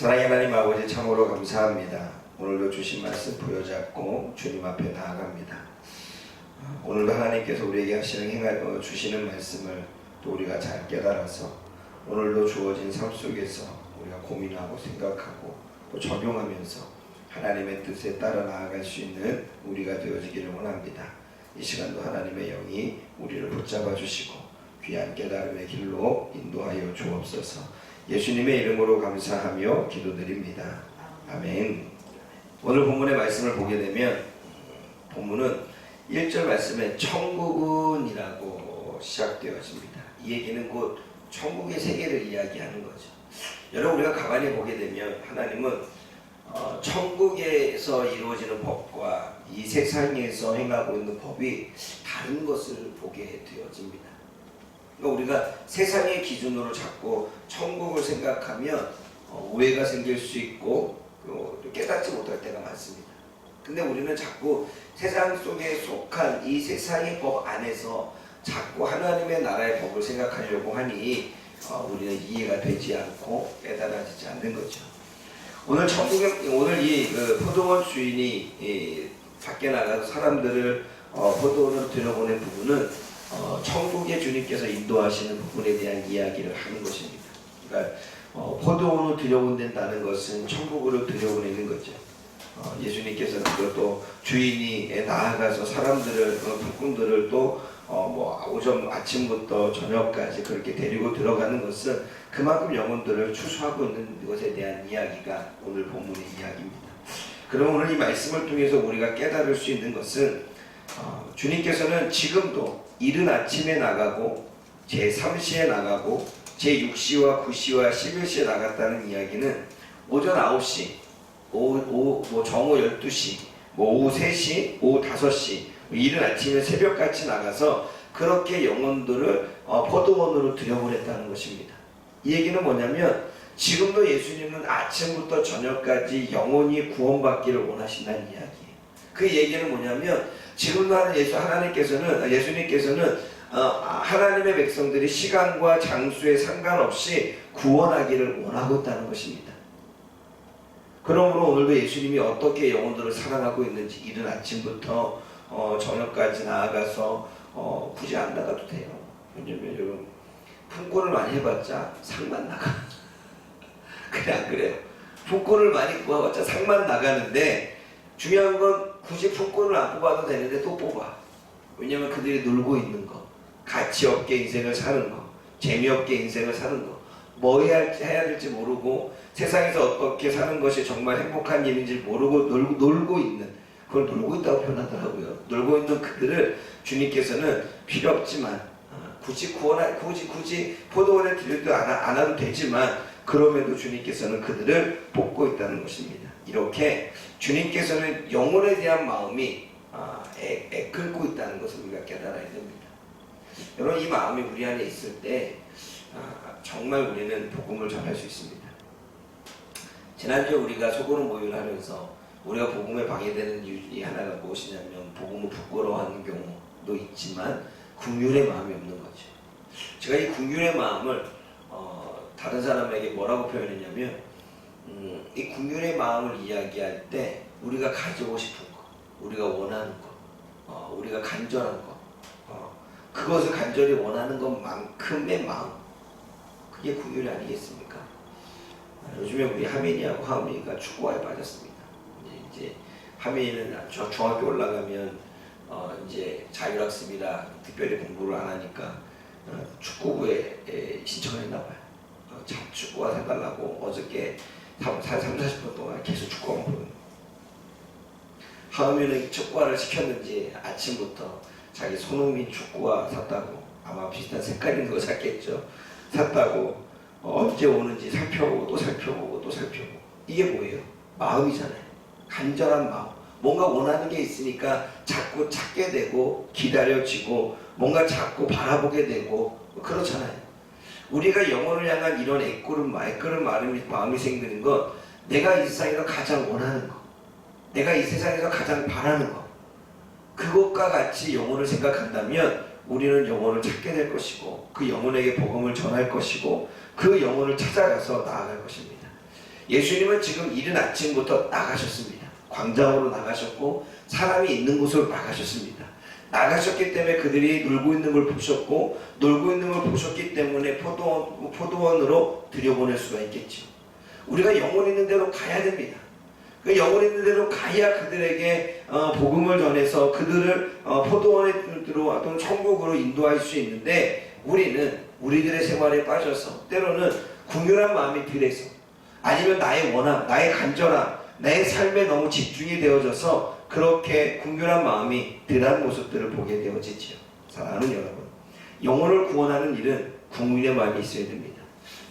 사랑의 하나님 아버지 참으로 감사합니다. 오늘도 주신 말씀 부여잡고 주님 앞에 나아갑니다. 오늘도 하나님께서 우리에게 하시는 행하 어, 주시는 말씀을 또 우리가 잘 깨달아서 오늘도 주어진 삶 속에서 우리가 고민하고 생각하고 또 적용하면서 하나님의 뜻에 따라 나아갈 수 있는 우리가 되어지기를 원합니다. 이 시간도 하나님의 영이 우리를 붙잡아 주시고 귀한 깨달음의 길로 인도하여 주옵소서. 예수님의 이름으로 감사하며 기도드립니다. 아멘. 오늘 본문의 말씀을 보게 되면 본문은 1절 말씀에 천국은이라고 시작되어집니다. 이 얘기는 곧 천국의 세계를 이야기하는 거죠. 여러분 우리가 가만히 보게 되면 하나님은 어, 천국에서 이루어지는 법과 이 세상에서 행하고 있는 법이 다른 것을 보게 되어집니다. 그러니까 우리가 세상의 기준으로 자꾸 천국을 생각하면 어, 오해가 생길 수 있고 어, 깨닫지 못할 때가 많습니다. 근데 우리는 자꾸 세상 속에 속한 이 세상의 법 안에서 자꾸 하나님의 나라의 법을 생각하려고 하니 어, 우리는 이해가 되지 않고 깨달아지지 않는 거죠. 오늘 천국에 오늘 이 그, 포도원 주인이 이, 밖에 나가서 사람들을 어, 포도원으로 들여보낸 부분은 어, 천국의 주님께서 인도하시는 부분에 대한 이야기를 하는 것입니다. 그러니까 어, 포도원으로 들여본다는 것은 천국으로 들여보내는 거죠. 어, 예수님께서는 그것도 주인이 나아가서 사람들을 어, 북군들을 또 어, 뭐 오전 아침부터 저녁까지 그렇게 데리고 들어가는 것은 그만큼 영혼들을 추수하고 있는 것에 대한 이야기가 오늘 본문의 이야기입니다. 그럼 오늘 이 말씀을 통해서 우리가 깨달을 수 있는 것은 어, 주님께서는 지금도 이른 아침에 나가고 제 3시에 나가고 제 6시와 9시와 11시에 나갔다는 이야기는 오전 9시, 오후, 오후 뭐 정오 12시, 뭐 오후 3시, 오후 5시, 뭐 이른 아침에 새벽같이 나가서 그렇게 영혼들을 어, 포도원으로 들여보냈다는 것입니다. 이 얘기는 뭐냐면 지금도 예수님은 아침부터 저녁까지 영혼이 구원받기를 원하신다는 이야기예요. 그 얘기는 뭐냐면 지금도 하는 예수 하나님께서는 예수님께서는 어, 하나님의 백성들이 시간과 장소에 상관없이 구원하기를 원하고 있다는 것입니다. 그러므로 오늘도 예수님이 어떻게 영혼들을 사랑하고 있는지 이른 아침부터 어, 저녁까지 나아가서 어, 굳이 안 나가도 돼요. 왜냐면 여러분 품권을 많이 해봤자 상만 나가. 그래 안 그래요? 품권을 많이 뽑아봤자 상만 나가는데 중요한 건 굳이 품권을 안 뽑아도 되는데 또 뽑아. 왜냐면 그들이 놀고 있는 거, 가치 없게 인생을 사는 거, 재미없게 인생을 사는 거, 뭐 해야, 해야 될지 모르고 세상에서 어떻게 사는 것이 정말 행복한 일인지 모르고 놀고, 놀고 있는 그걸 놀고 있다고 표현하더라고요. 놀고 있는 그들을 주님께서는 필요 없지만 어, 굳이 구원할 굳이 굳이 포도원에 들여도 안, 하- 안 하도 되지만 그럼에도 주님께서는 그들을 뽑고 있다는 것입니다. 이렇게 주님께서는 영혼에 대한 마음이 아, 애, 애끓고 있다는 것을 우리가 깨달아야 됩니다. 여러분 이 마음이 우리 안에 있을 때 아, 정말 우리는 복음을 전할 수 있습니다. 지난주에 우리가 소그룹 모임을 하면서 우리가 복음에 방해되는 이유 이 하나가 무엇이냐면 복음을 부끄러워하는 경우도 있지만 국률의 마음이 없는 거죠. 제가 이 국률의 마음을 어, 다른 사람에게 뭐라고 표현했냐면 음, 이 국률의 마음을 이야기할 때 우리가 가지고 싶은 거, 우리가 원하는 거, 어, 우리가 간절한 거, 어, 그것을 간절히 원하는 것만큼의 마음, 그게 국률이 아니겠습니까? 아, 요즘에 우리 하민이하고 하은이가 축구화에 빠졌습니다. 이제, 하민이는 저 중학교 올라가면 어, 이제 자율학습이라 특별히 공부를 안 하니까 어, 축구부에 에, 신청을 했나 봐요. 어, 자, 축구화 사달라고 어저께 3, 3, 40분 동안 계속 축구화만 보는 하은이는 축구화를 시켰는지 아침부터 자기 손흥민 축구화 샀다고 아마 비슷한 색깔 있는 거 샀겠죠. 샀다고 어, 언제 오는지 살펴보고 또 살펴보고 또 살펴보고 이게 뭐예요? 마음이잖아요. 간절한 마음. 뭔가 원하는 게 있으니까 자꾸 찾게 되고 기다려지고 뭔가 자꾸 바라보게 되고 그렇잖아요. 우리가 영혼을 향한 이런 애꾸름, 애꾸름 마음이, 마음이 생기는 건 내가 이 세상에서 가장 원하는 거, 내가 이 세상에서 가장 바라는 거, 그것과 같이 영혼을 생각한다면 우리는 영혼을 찾게 될 것이고 그 영혼에게 복음을 전할 것이고 그 영혼을 찾아가서 나아갈 것입니다. 예수님은 지금 이른 아침부터 나가셨습니다. 광장으로 나가셨고 사람이 있는 곳으로 나가셨습니다. 나가셨기 때문에 그들이 놀고 있는 걸 보셨고 놀고 있는 걸 보셨기 때문에 포도원, 포도원으로 들여보낼 수가 있겠죠. 우리가 영혼 있는 대로 가야 됩니다. 그 영혼 있는 대로 가야 그들에게 어, 복음을 전해서 그들을 어, 포도원에 들어 또는 천국으로 인도할 수 있는데 우리는 우리들의 생활에 빠져서 때로는 궁휼한 마음이 들에서 아니면 나의 원함, 나의 간절함, 내 삶에 너무 집중이 되어져서 그렇게 궁휼한 마음이 덜한 모습들을 보게 되어지지요. 사랑하는 여러분, 영혼을 구원하는 일은 궁휼의 마음이 있어야 됩니다.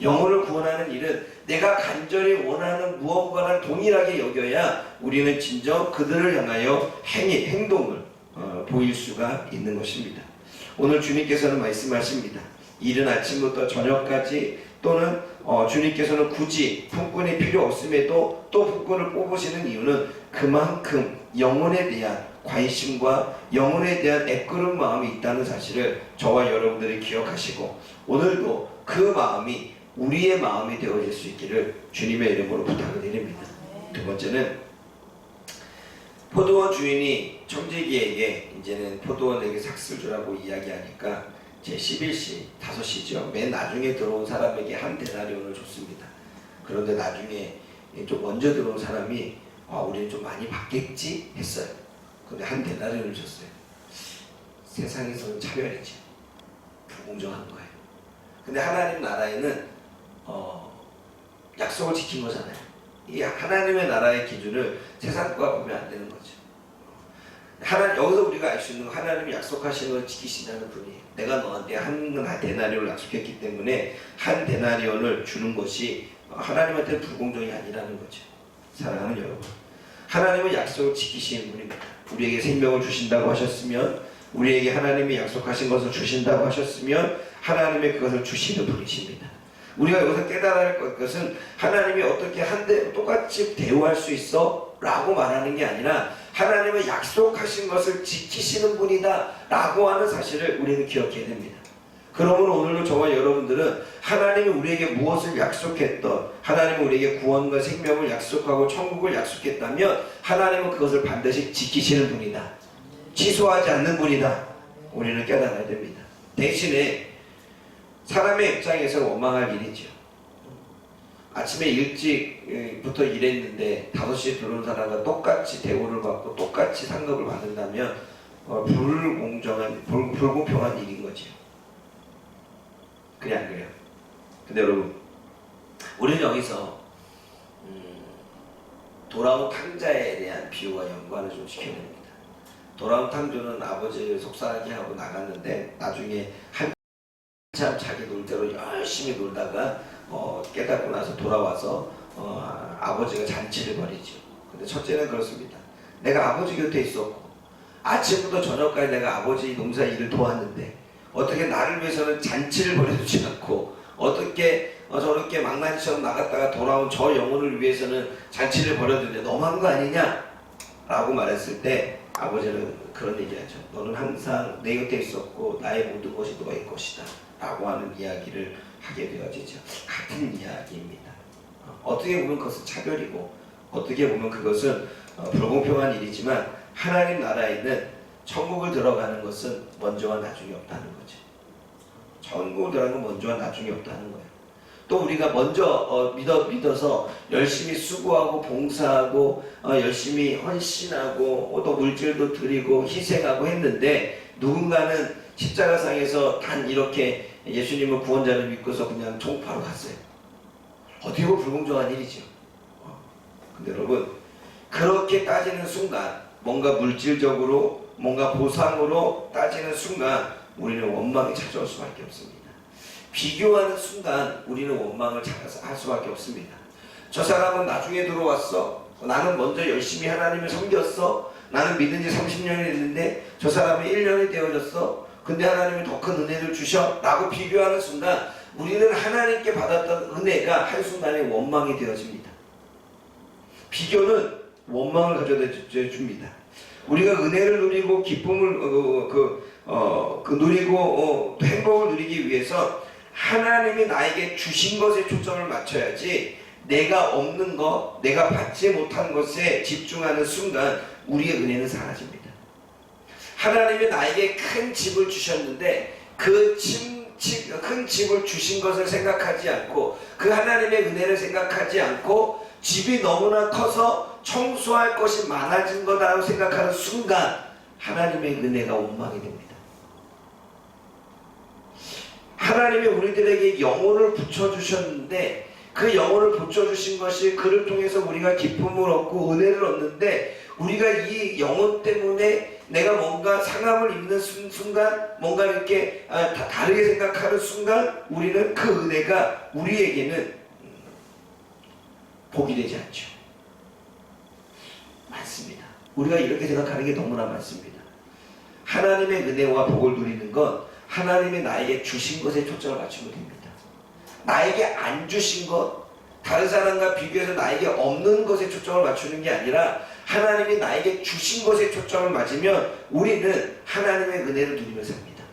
영혼을 구원하는 일은 내가 간절히 원하는 무언가를 동일하게 여겨야 우리는 진정 그들을 향하여 행위, 행동을 어, 보일 수가 있는 것입니다. 오늘 주님께서는 말씀하십니다. 이른 아침부터 저녁까지 또는 어, 주님께서는 굳이 품꾼이 필요 없음에도 또 품꾼을 뽑으시는 이유는 그만큼 영혼에 대한 관심과 영혼에 대한 애끓은 마음이 있다는 사실을 저와 여러분들이 기억하시고 오늘도 그 마음이 우리의 마음이 되어질 수 있기를 주님의 이름으로 부탁을 드립니다. 두 번째는 포도원 주인이 청지기에게 이제는 포도원에게 삭슬 주라고 이야기하니까 제 11시 5시죠. 맨 나중에 들어온 사람에게 한 데나리온을 줬습니다. 그런데 나중에 좀 먼저 들어온 사람이 아, 우리는 좀 많이 받겠지 했어요. 근데 한 데나리온을 줬어요. 세상에서는 차별이지. 불공정한 거예요. 근데 하나님 나라에는 어, 약속을 지킨 거잖아요. 이 하나님의 나라의 기준을 세상 거와 보면 안 되는 거죠. 하나 여기서 우리가 알 수 있는 건 하나님이 약속하시는 걸 지키신다는 분이에요. 내가 너한테 한 데나리온을 약속했기 때문에 한 데나리온을 주는 것이 하나님한테는 불공정이 아니라는 거죠. 사랑하는 여러분, 하나님은 약속을 지키시는 분입니다. 우리에게 생명을 주신다고 하셨으면, 우리에게 하나님이 약속하신 것을 주신다고 하셨으면 하나님의 그것을 주시는 분이십니다. 우리가 여기서 할 것은 하나님이 어떻게 한데 똑같이 대우할 수 있어? 라고 말하는 게 아니라 하나님의 약속하신 것을 지키시는 분이다 라고 하는 사실을 우리는 기억해야 됩니다. 그러므로 오늘도 저와 여러분들은 하나님이 우리에게 무엇을 약속했던 하나님이 우리에게 구원과 생명을 약속하고 천국을 약속했다면 하나님은 그것을 반드시 지키시는 분이다. 취소하지 않는 분이다. 우리는 깨달아야 됩니다. 대신에 사람의 입장에서 원망할 일이죠. 아침에 일찍부터 일했는데 5시에 들어온 사람과 똑같이 대우를 받고 똑같이 상급을 받는다면 어, 불공정한, 불, 불공평한 일인 거죠. 그래 안 그래요? 근데 여러분 우리는 여기서 음, 돌아온 탕자에 대한 비유와 연관을 좀 시켜야 됩니다. 돌아온 탕조는 아버지를 속상하게 하고 나갔는데 나중에 한참 자기 놀대로 열심히 놀다가 어, 깨닫고 나서 돌아와서 어, 아버지가 잔치를 벌이죠. 근데 첫째는 그렇습니다. 내가 아버지 곁에 있었고 아침부터 저녁까지 내가 아버지 농사 일을 도왔는데 어떻게 나를 위해서는 잔치를 벌여주지 않고 어떻게 어, 저렇게 망나니처럼 나갔다가 돌아온 저 영혼을 위해서는 잔치를 벌여주는데 너무한 거 아니냐? 라고 말했을 때 아버지는 그런 얘기하죠. 너는 항상 내 곁에 있었고 나의 모든 것이 너의 것이다. 라고 하는 이야기를 하게 되어지죠. 같은 이야기입니다. 어, 어떻게 보면 그것은 차별이고 어떻게 보면 그것은 어, 불공평한 일이지만 하나님 나라에는 천국을 들어가는 것은 먼저와 나중에 없다는 거죠. 천국을 들어가는 건 먼저와 나중에 없다는 거예요. 또 우리가 먼저 어, 믿어 믿어서 열심히 수고하고 봉사하고 어, 열심히 헌신하고 어, 또 물질도 드리고 희생하고 했는데 누군가는 십자가상에서 단 이렇게 예수님을 구원자를 믿고서 그냥 총파로 갔어요. 어떻게 보면 불공정한 일이죠. 어. 근데 여러분 그렇게 따지는 순간 뭔가 물질적으로 뭔가 보상으로 따지는 순간 우리는 원망이 찾아올 수밖에 없습니다. 비교하는 순간 우리는 원망을 할 수밖에 없습니다. 저 사람은 나중에 들어왔어. 나는 먼저 열심히 하나님을 섬겼어. 나는 믿은 지 30년이 됐는데 저 사람이 1년이 되어졌어. 근데 하나님이 더 큰 은혜를 주셔. 라고 비교하는 순간 우리는 하나님께 받았던 은혜가 한순간에 원망이 되어집니다. 비교는 원망을 가져다 줍니다. 우리가 은혜를 누리고 기쁨을 어, 그, 어, 그 누리고 어, 또 행복을 누리기 위해서 하나님이 나에게 주신 것에 초점을 맞춰야지 내가 없는 것, 내가 받지 못한 것에 집중하는 순간 우리의 은혜는 사라집니다. 하나님이 나에게 큰 집을 주셨는데 그 집, 집, 큰 집을 주신 것을 생각하지 않고 그 하나님의 은혜를 생각하지 않고 집이 너무나 커서 청소할 것이 많아진 거다라고 생각하는 순간 하나님의 은혜가 원망이 됩니다. 하나님이 우리들에게 영혼을 붙여주셨는데 그 영혼을 붙여주신 것이 그를 통해서 우리가 기쁨을 얻고 은혜를 얻는데 우리가 이 영혼 때문에 내가 뭔가 상함을 입는 순- 순간 뭔가 이렇게 아, 다- 다르게 생각하는 순간 우리는 그 은혜가 우리에게는 음, 복이 되지 않죠. 맞습니다. 우리가 이렇게 생각하는 게 너무나 많습니다. 하나님의 은혜와 복을 누리는 건 하나님이 나에게 주신 것에 초점을 맞추면 됩니다. 나에게 안 주신 것, 다른 사람과 비교해서 나에게 없는 것에 초점을 맞추는 게 아니라 하나님이 나에게 주신 것에 초점을 맞으면 우리는 하나님의 은혜를 누리며 삽니다.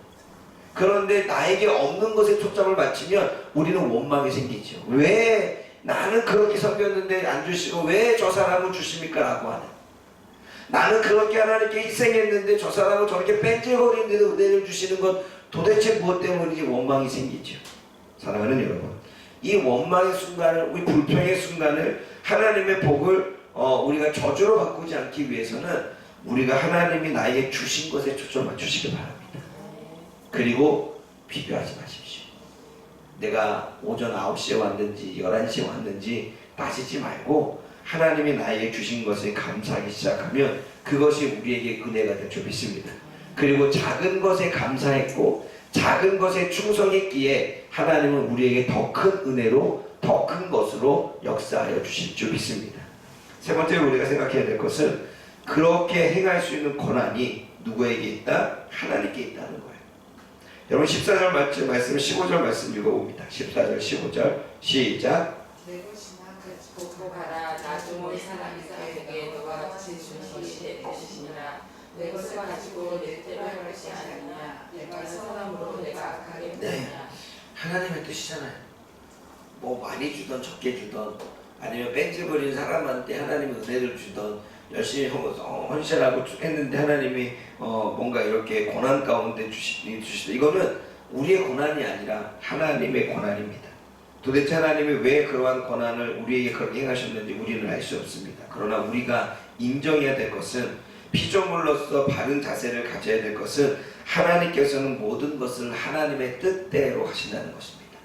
그런데 나에게 없는 것에 초점을 맞추면 우리는 원망이 생기죠. 왜 나는 그렇게 섬겼는데 안 주시고 왜 저 사람은 주십니까? 라고 하는. 나는 그렇게 하나님께 희생했는데 저 사람은 저렇게 뺀질거리는데도 은혜를 주시는 것 도대체 무엇 때문인지 원망이 생기죠. 사랑하는 여러분, 이 원망의 순간을, 우리 불평의 순간을 하나님의 복을 어, 우리가 저주로 바꾸지 않기 위해서는 우리가 하나님이 나에게 주신 것에 초점을 맞추시기 바랍니다. 그리고 비교하지 마십시오. 내가 오전 9시에 왔는지 11시에 왔는지 따지지 말고 하나님이 나에게 주신 것에 감사하기 시작하면 그것이 우리에게 은혜가 될 줄 믿습니다. 그리고 작은 것에 감사했고 작은 것에 충성했기에 하나님은 우리에게 더 큰 은혜로 더 큰 것으로 역사하여 주실 줄 믿습니다. 세 번째로 우리가 생각해야 될 것은 그렇게 행할 수 있는 권한이 누구에게 있다? 하나님께 있다는 거예요. 여러분 14절 말씀, 말씀 15절 말씀 읽어봅니다. 14절 15절 시작 내 것이나 그 가라 나중에 사람이 사람에게 너가 같이 주는 것이 내 것이니라 내 것을 가지고 내 때로 할 것이 아니냐 내가 선함으로 내가 악하게 했느냐 하나님의 뜻이잖아요. 뭐 많이 주던 적게 주던 아니면 뺀질거리는 사람한테 하나님이 은혜를 주던 열심히 헌- 어, 헌신하고 쭉 했는데 하나님이 어, 뭔가 이렇게 고난 가운데 주시, 주시다. 이거는 우리의 고난이 아니라 하나님의 고난입니다. 도대체 하나님이 왜 그러한 고난을 우리에게 그렇게 행하셨는지 우리는 알 수 없습니다. 그러나 우리가 인정해야 될 것은 피조물로서 바른 자세를 가져야 될 것은 하나님께서는 모든 것을 하나님의 뜻대로 하신다는 것입니다.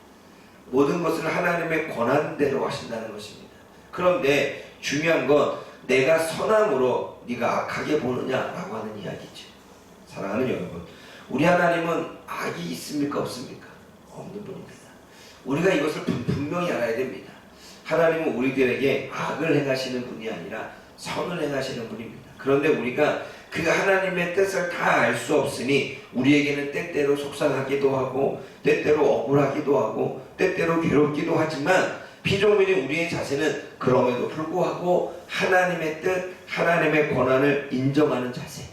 모든 것을 하나님의 권한대로 하신다는 것입니다. 그런데 중요한 건 내가 선함으로 네가 악하게 보느냐라고 하는 이야기죠. 사랑하는 여러분, 우리 하나님은 악이 있습니까 없습니까? 없는 분입니다. 우리가 이것을 분- 분명히 알아야 됩니다. 하나님은 우리들에게 악을 행하시는 분이 아니라 선을 행하시는 분입니다. 그런데 우리가 그 하나님의 뜻을 다 알 수 없으니 우리에게는 때때로 속상하기도 하고 때때로 억울하기도 하고 때때로 괴롭기도 하지만 피조물인 우리의 자세는 그럼에도 불구하고 하나님의 뜻, 하나님의 권한을 인정하는 자세.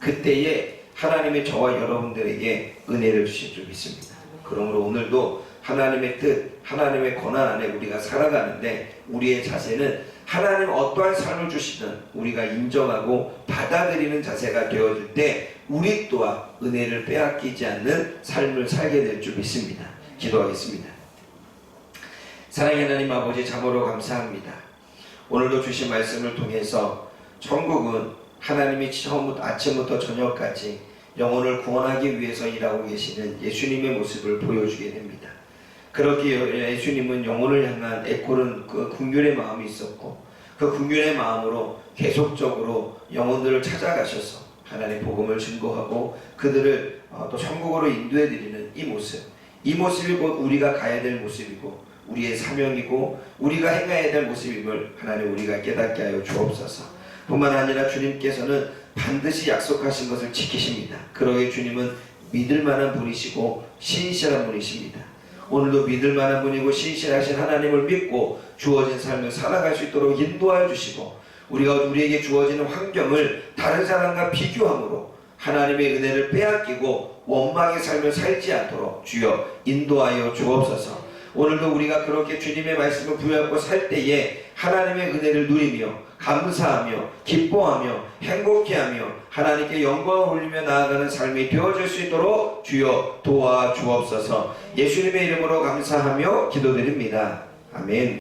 그때에 하나님의 저와 여러분들에게 은혜를 주실 줄 믿습니다. 그러므로 오늘도 하나님의 뜻, 하나님의 권한 안에 우리가 살아가는데 우리의 자세는 하나님 어떠한 삶을 주시든 우리가 인정하고 받아들이는 자세가 되어질 때 우리 또한 은혜를 빼앗기지 않는 삶을 살게 될 줄 믿습니다. 기도하겠습니다. 사랑의 하나님 아버지 참으로 감사합니다. 오늘도 주신 말씀을 통해서 천국은 하나님이 처음부터 아침부터 저녁까지 영혼을 구원하기 위해서 일하고 계시는 예수님의 모습을 보여주게 됩니다. 그렇게 예수님은 영혼을 향한 애고른 그 궁율의 마음이 있었고 그 궁율의 마음으로 계속적으로 영혼들을 찾아가셔서 하나님의 복음을 증거하고 그들을 어, 또 천국으로 인도해 드리는 이 모습. 이 모습이 곧 우리가 가야 될 모습이고 우리의 사명이고 우리가 행해야 될 모습임을 하나님 우리가 깨닫게 하여 주옵소서. 뿐만 아니라 주님께서는 반드시 약속하신 것을 지키십니다. 그러기에 주님은 믿을 만한 분이시고 신실한 분이십니다 오늘도 믿을 만한 분이고 신실하신 하나님을 믿고 주어진 삶을 살아갈 수 있도록 인도하여 주시고 우리가 우리에게 주어지는 환경을 다른 사람과 비교함으로 하나님의 은혜를 빼앗기고 원망의 삶을 살지 않도록 주여 인도하여 주옵소서. 오늘도 우리가 그렇게 주님의 말씀을 부여하고 살 때에 하나님의 은혜를 누리며 감사하며 기뻐하며 행복해하며 하나님께 영광을 올리며 나아가는 삶이 되어질 수 있도록 주여 도와 주옵소서 예수님의 이름으로 감사하며 기도드립니다. 아멘.